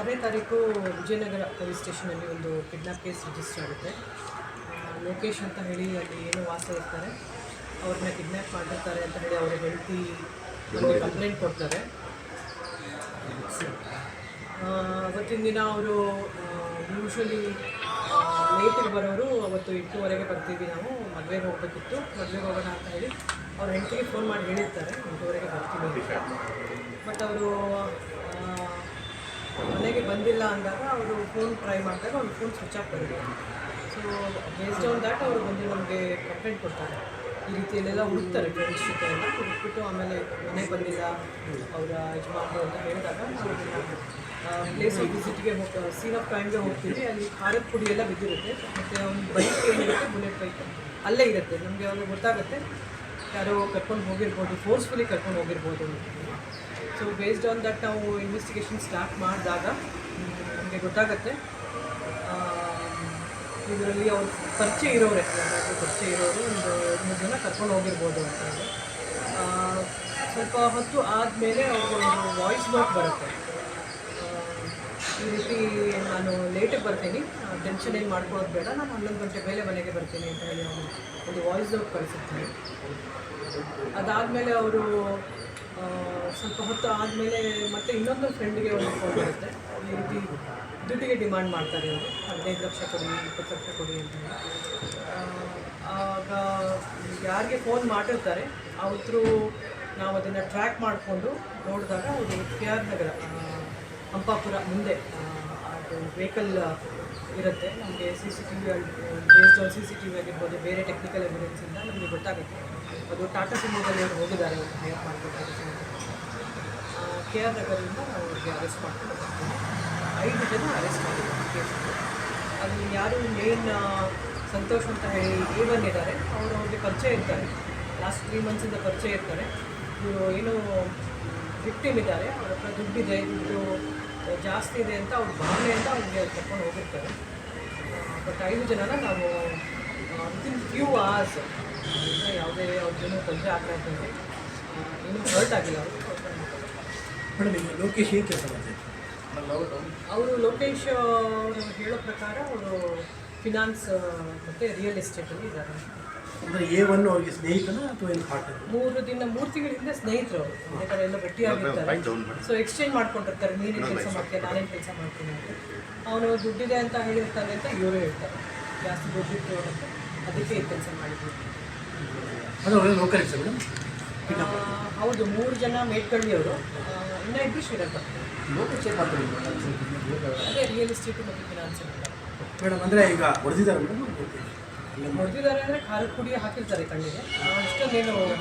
ಆರನೇ ತಾರೀಕು ವಿಜಯನಗರ ಪೊಲೀಸ್ ಸ್ಟೇಷನಲ್ಲಿ ಒಂದು ಕಿಡ್ನಾಪ್ ಕೇಸ್ ರಿಜಿಸ್ಟರ್ ಆಗುತ್ತೆ. ಲೊಕೇಶನ್ ಲೋಕೇಶ್ ಅಂತ ಹೇಳಿ ಅಲ್ಲಿ ಏನು ವಾಸ ಇರ್ತಾರೆ. ಅವ್ರನ್ನ ಕಿಡ್ನ್ಯಾಪ್ ಮಾಡಿರ್ತಾರೆ ಅಂತ ಹೇಳಿ ಅವರ ಹೆಂಡತಿ ಒಂದು ಕಂಪ್ಲೇಂಟ್ ಕೊಡ್ತಾರೆ. ಅವತ್ತಿನ ದಿನ ಅವರು ಯೂಶ್ವಲಿ ಲೇಟಿಗೆ ಬರೋರು ಅವತ್ತು ಎಂಟೂವರೆಗೆ ಬರ್ತೀವಿ ನಾವು. ಮದುವೆಗೆ ಹೋಗಬೇಕಿತ್ತು. ಮದುವೆಗೆ ಹೋಗೋಣ ಅಂತ ಹೇಳಿ ಅವ್ರ ಹೆಂಡತಿಗೆ ಫೋನ್ ಮಾಡಿ ಹೇಳಿರ್ತಾರೆ. ಎಂಟೂವರೆಗೆ ಬರ್ತೀವಿ ಬಟ್ ಅವರು ಮನೆಗೆ ಬಂದಿಲ್ಲ ಅಂದಾಗ ಅವರು ಫೋನ್ ಟ್ರೈ ಮಾಡಿದಾಗ ಅವ್ರ ಫೋನ್ ಸ್ವಿಚ್ ಆಫ್ ಬರುತ್ತೆ ಸೊ ಬೇಸ್ಡ್ ಆನ್ ದ್ಯಾಟ್ ಅವರು ಬಂದು ನಮಗೆ ಕಂಪ್ಲೇಂಟ್ ಕೊಡ್ತಾರೆ. ಈ ರೀತಿಯಲ್ಲೆಲ್ಲ ಹುಡುಕ್ತಾರೆ ಫ್ರೆಂಡ್ಸ್ ಜೊತೆ ಎಲ್ಲ ಹುಡುಕ್ಬಿಟ್ಟು ಆಮೇಲೆ ಮನೆಗೆ ಬಂದಿಲ್ಲ, ಅವರ ಯಜಮಾನರು ಅಂತ ಹೇಳಿದಾಗ ಪ್ಲೇಸ್ ಆಫ್ ವಿಸಿಟ್ಗೆ ಹೋಗ್ತಾ ಸೀನ್ ಆಫ್ ಕ್ರೈಮ್ಗೆ ಹೋಗ್ತೀವಿ. ಅಲ್ಲಿ ಖಾರದ ಪುಡಿ ಎಲ್ಲ ಬಿದ್ದಿರುತ್ತೆ. ಮತ್ತು ಒಂದು ಬೈಕ್ ಏನಿರುತ್ತೆ ಬುಲೆಟ್ ಬೈಕ್ ಅಲ್ಲೇ ಇರುತ್ತೆ. ನಮಗೆ ಅವಾಗ ಗೊತ್ತಾಗುತ್ತೆ. ಯಾರೋ ಕರ್ಕೊಂಡು ಹೋಗಿರ್ಬೋದು ಫೋರ್ಸ್ಫುಲಿ ಕರ್ಕೊಂಡು ಹೋಗಿರ್ಬೋದು ಅಂತ. ಸೊ ಬೇಸ್ಡ್ ಆನ್ ದಟ್ ನಾವು ಇನ್ವೆಸ್ಟಿಗೇಷನ್ ಸ್ಟಾರ್ಟ್ ಮಾಡಿದಾಗ, ನಮಗೆ ಗೊತ್ತಾಗುತ್ತೆ. ಇದರಲ್ಲಿ ಅವ್ರ ಪರಿಚಯ ಇರೋರೆ ಪರಿಚಯ ಇರೋರು, ಒಂದು ಮೂರು ಜನ ಕರ್ಕೊಂಡು ಹೋಗಿರ್ಬೋದು ಅಂತ ಸ್ವಲ್ಪ ಹೊತ್ತು ಆದಮೇಲೆ ಅವ್ರಿಗೊಂದು ವಾಯ್ಸ್ ನೋಟ್ ಬರುತ್ತೆ. ಈ ರೀತಿ ನಾನು ಲೇಟಿಗೆ ಬರ್ತೀನಿ. ಟೆನ್ಷನ್ ಏನು ಮಾಡ್ಕೊಳ್ಳೋದು ಬೇಡ. ನಾನು ಹನ್ನೊಂದು ಗಂಟೆ ಮೇಲೆ ಮನೆಗೆ ಬರ್ತೀನಿ ಅಂತ ಹೇಳಿ ಅವರು ಒಂದು ವಾಯ್ಸ್ ಔಟ್ ಕಳಿಸಿರ್ತೀನಿ ಅದಾದಮೇಲೆ ಅವರು ಸ್ವಲ್ಪ ಹೊತ್ತು ಆದಮೇಲೆ ಮತ್ತೆ ಇನ್ನೊಂದು ಫ್ರೆಂಡ್ಗೆ ಒಂದು ಫೋನ್ ಬರುತ್ತೆ. ಈ ರೀತಿ ದುಡ್ಡಿಗೆ ಡಿಮ್ಯಾಂಡ್ ಮಾಡ್ತಾರೆ ಅವರು ಹದಿನೈದು ಲಕ್ಷ ಕೊಡಿ, ಇಪ್ಪತ್ತು ಲಕ್ಷ ಕೊಡಿ ಅಂತ ಆಗ ಯಾರಿಗೆ ಫೋನ್ ಮಾಡಿರ್ತಾರೆ ಅವ್ರು ನಾವು ಅದನ್ನು ಟ್ರ್ಯಾಕ್ ಮಾಡಿಕೊಂಡು ನೋಡಿದಾಗ ಅವರು ಕೆ ಆರ್ ನಗರ ಹಂಪಾಪುರ ಮುಂದೆ ಅದು ವೆಹಿಕಲ್ ಇರುತ್ತೆ. ನಮಗೆ C C T V based on C C T V ಆಗಿರ್ಬೋದು, ಬೇರೆ ಟೆಕ್ನಿಕಲ್ ಎವಿಡೆನ್ಸಿಂದ ನಮಗೆ ಗೊತ್ತಾಗುತ್ತೆ. ಅದು ಟಾಟಾ ಸುಮೋದಲ್ಲಿ ಅವರು ಹೋಗಿದ್ದಾರೆ ಹೈಯರ್ ಮಾಡ್ಕೊತಾರೆ ಕೆ ಆರ್ ನಗರದಿಂದ ನಾವು ಅವ್ರಿಗೆ ಅರೆಸ್ಟ್ ಮಾಡ್ಕೊಂಡು ಐದು ಜನ ಅರೆಸ್ಟ್ ಮಾಡಿದ್ದಾರೆ ಕೇಸಲ್ಲಿ ಅಲ್ಲಿ ಯಾರು ಮೇನ್ ಸಂತೋಷ್ ಅಂತ ಹೇಳಿ ಏ ಬಂದಿದ್ದಾರೆ ಅವರು ಅವ್ರಿಗೆ ಪರಿಚಯ ಇರ್ತಾರೆ. ಲಾಸ್ಟ್ ತ್ರೀ ಮಂತ್ಸಿಂದ ಪರಿಚಯ ಇರ್ತಾರೆ. ಇವರು ಏನು ವಿಕ್ಟಿಮ್ ಇದ್ದಾರೆ ಅವ್ರ ಹತ್ರ ದುಡ್ಡಿದೆ ದುಡ್ಡು ಜಾಸ್ತಿ ಇದೆ ಅಂತ ಅವ್ರ ಭಾವನೆಯಿಂದ ಅವ್ರಿಗೆ ಕರ್ಕೊಂಡು ಹೋಗಿರ್ತಾರೆ. ಬಟ್ ಐದು ಜನನ ನಾವು ವಿತಿನ್ ಫ್ಯೂ ಅವರ್ಸ್ ಯಾವುದೇ ಜನ ತೊಂದರೆ ಆಗ್ತಾ ಇರ್ತಾರೆ ಇನ್ನೂ ಹರ್ಟ್ ಆಗಿಲ್ಲ ಅವರು. ಮೇಡಮ್ ಲೋಕೇಶ್ ಏನು ಕೆಲಸ ಮಾಡ್ತಾರೆ ಅವರು ಲೋಕೇಶ್ ಅವರು ಹೇಳೋ ಪ್ರಕಾರ ಅವರು ಫಿನಾನ್ಸ್ ಮತ್ತು ರಿಯಲ್ ಎಸ್ಟೇಟಲ್ಲಿ ಇದ್ದಾರೆ. ಅಂದರೆ ಎ ಒನ್ ಅವ್ರಿಗೆ ಸ್ನೇಹಿತನ ಅಥವಾ ಏನು ಪಾರ್ಟ್ನರ್ ಮೂರು ದಿನ ಮೂರು ತಿಂಗಳಿಂದ ಸ್ನೇಹಿತರು ಅವರು. ಎಲ್ಲ ಕಡೆ ಎಲ್ಲ ಭೇಟಿಯಾಗಿರ್ತಾರೆ ಸೊ ಎಕ್ಸ್ಚೇಂಜ್ ಮಾಡ್ಕೊಂಡಿರ್ತಾರೆ. ನೀರಿನ ಕೆಲಸ ಮಾಡ್ತೇನೆ ನಾನೇನು ಕೆಲಸ ಮಾಡ್ತೀನಿ ಅಂತ. ಅವನು ದುಡ್ಡಿದೆ ಅಂತ ಹೇಳಿರ್ತಾನೆ ಅಂತ ಇವರು ಹೇಳ್ತಾರೆ. ಜಾಸ್ತಿ ದುಡ್ಡಿಟ್ಟು ಅಂತ ಅದಕ್ಕೆ ಈ ಕೆಲಸ ಮಾಡಿದ್ವಿ ಅದು ಅವರೇ ಲೋಕಲ್ ಸರ್ ಮೇಡಮ್ ಹೌದು ಮೂರು ಜನ ಮೇಟ್ಕಳ್ಳಿಯವರು ಇನ್ನೂ ಇಬ್ಬರು ಶ್ರೀರಂಗ ಅದೇ ರಿಯಲ್ ಎಸ್ಟೇಟ್ ಮತ್ತು ಫಿನಾನ್ಸ್ ಮೇಡಮ್ ಅಂದರೆ ಈಗ ಹೊಡೆದಿದ್ದಾರೆ ಮೇಡಮ್? ಹೊಡೆದಿದ್ದಾರೆ ಅಂದರೆ ಖಾರದ ಪುಡಿ ಹಾಕಿರ್ತಾರೆ ಕಣ್ಣಿಗೆ.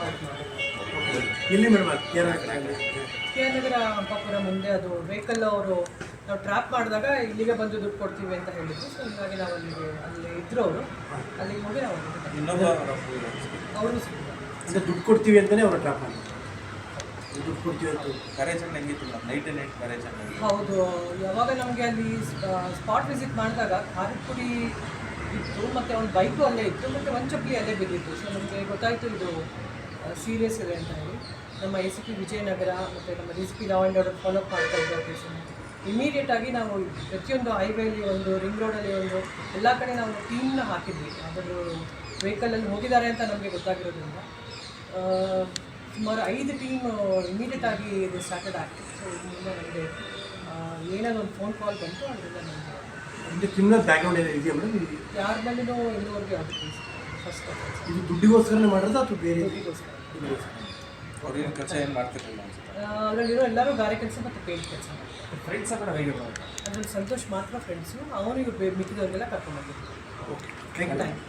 ಮಾಡಿ ಎಲ್ಲಿ madam K R Nagar Hampapura ಮುಂದೆ ಅದು ವೆಹಿಕಲ್ ಅವರು ನಾವು ಟ್ರಾಪ್ ಮಾಡಿದಾಗ ಇಲ್ಲಿಗೆ ಬಂದು ದುಡ್ಡು ಕೊಡ್ತೀವಿ ಅಂತ ಹೇಳಿದ್ರು. ಸೊ ಹೀಗಾಗಿ ನಾವು ಅಲ್ಲಿಗೆ ಅಲ್ಲಿ ಇದ್ರು ಅವರು. ಅಲ್ಲಿಗೆ ಹೋಗಿ ನಾವು ಅವರು ಸಿಕ್ಕಿದ್ರು ದುಡ್ಡು ಕೊಡ್ತೀವಿ ಅಂತಲೇ ಅವರು ಟ್ರಾಪ್ ಮಾಡಿ ಕೊಡ್ತೀವಿ ಅಂತ ಕರೇಜನ್ ಹೆಂಗಿತ್ತು ಮೇಡಮ್? ನೈಟ್ ನೈಟ್ ಹೌದು, ಯಾವಾಗ ನಮಗೆ ಅಲ್ಲಿ ಸ್ಪಾಟ್ ವಿಸಿಟ್ ಮಾಡಿದಾಗ ಖಾರದ ಪುಡಿ ಇತ್ತು, ಮತ್ತು ಅವ್ನ ಬೈಕು ಅಲ್ಲೇ ಇತ್ತು, ಮತ್ತು ಒಂದು ಚಪ್ಪಲಿ ಅಲ್ಲೇ ಬಿದ್ದಿತ್ತು. ಸೊ ನಮಗೆ ಗೊತ್ತಾಯಿತು ಇದು ಸೀರಿಯಸ್ ಇದೆ ಅಂತ ಹೇಳಿ. ನಮ್ಮ ಎ ಪಿ ವಿಜಯನಗರ, ಮತ್ತು ನಮ್ಮ D C P law and order follow up ಮಾಡ್ತಾ ಆಪರೇಷನ್ ಇಮಿಡಿಯೇಟ್ ಆಗಿ ನಾವು ಪ್ರತಿಯೊಂದು ಹೈವೇಲಿ ಒಂದು ರಿಂಗ್ ರೋಡಲ್ಲಿ ಒಂದು, ಎಲ್ಲ ಕಡೆ ನಾವು ಟೀಮ್ನ ಹಾಕಿದ್ವಿ. ಅದರ ವೆಹಿಕಲಲ್ಲಿ ಹೋಗಿದ್ದಾರೆ ಅಂತ ನಮಗೆ ಗೊತ್ತಾಗಿರೋದ್ರಿಂದ. ಸುಮಾರು ಐದು ಟೀಮ್ ಇಮಿಡಿಯೇಟ್ ಆಗಿ ಇದು ಸ್ಟಾರ್ಟೆಡ್ ಆಗ್ತಿತ್ತು ಸೊ ಇದರಿಂದ ನನಗೆ ಏನಾದ್ರು ಒಂದು ಫೋನ್ ಕಾಲ್ ಬಂತು ಅದರಿಂದ ನನಗೆ ಒಂದು ಕ್ರಿಮಿನಲ್ ಬ್ಯಾಕ್ಗ್ರೌಂಡ್ ಏನಾದ್ರು ಇದೆಯಾ ಮೇಡಮ್ ಇದು ಯಾರ ಮೇಲೂ ಇನ್ನೂವರೆಗೆ ಅದು ಫಸ್ಟ್ ಇದು ದುಡ್ಡಿಗೋಸ್ಕರನೇ ಮಾಡೋದು ಅಥವಾ ಬೇರೆ ದುಡ್ಡಿಗೋಸ್ಕರ. ಅವ್ರೇನು ಕೆಲಸ ಏನು ಮಾಡ್ತಿರಲಿಲ್ಲ ಅದರಲ್ಲಿರೋ ಎಲ್ಲರೂ ಗಾರೆ ಕೆಲಸ ಮತ್ತು ಪೇಂಟ್ ಕೆಲಸ. ಫ್ರೆಂಡ್ಸ್ ಕೂಡ ಹೇಗೆ ಅದ್ರಲ್ಲಿ ಸಂತೋಷ್ ಮಾತ್ರ ಫ್ರೆಂಡ್ಸು ಅವನಿಗೆ ಮಿಕ್ಕಿದವ್ರಿಗೆಲ್ಲ ಕರ್ಕೊಂಡು ಬಂದಿದ್ದು okay thank you thank you